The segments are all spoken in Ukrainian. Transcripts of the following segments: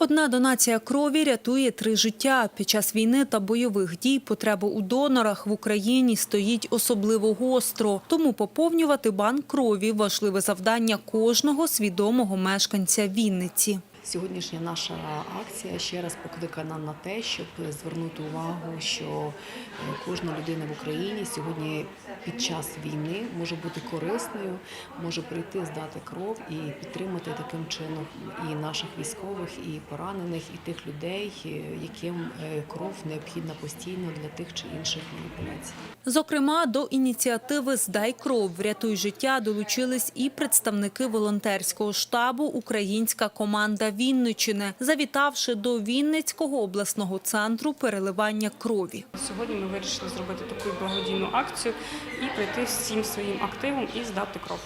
Одна донація крові рятує три життя. Під час війни та бойових дій потреба у донорах в Україні стоїть особливо гостро. Тому поповнювати банк крові – важливе завдання кожного свідомого мешканця Вінниці. Сьогоднішня наша акція ще раз покликана на те, щоб звернути увагу, що е, кожна людина в Україні сьогодні під час війни може бути корисною, може прийти здати кров і підтримати таким чином і наших військових, і поранених, і тих людей, е, яким е, кров необхідна постійно для тих чи інших маніпуляцій. Зокрема, до ініціативи «Здай кров, врятуй життя» долучились і представники волонтерського штабу «Українська команда Вінничини», завітавши до Вінницького обласного центру переливання крові. Сьогодні ми вирішили зробити таку благодійну акцію і прийти всім своїм активом і здати кров.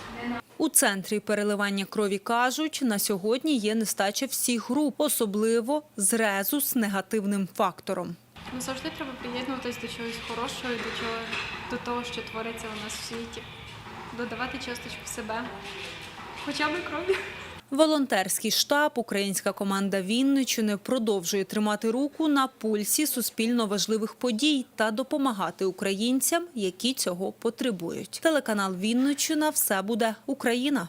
У центрі переливання крові кажуть, на сьогодні є нестача всіх груп, особливо зрезу з негативним фактором. Ну, завжди треба приєднуватись до чогось хорошого, до чого до того, що твориться у нас в світі, додавати часточку себе, хоча б крові. Волонтерський штаб, українська команда Вінничини продовжує тримати руку на пульсі суспільно важливих подій та допомагати українцям, які цього потребують. Телеканал Вінничина – все буде Україна.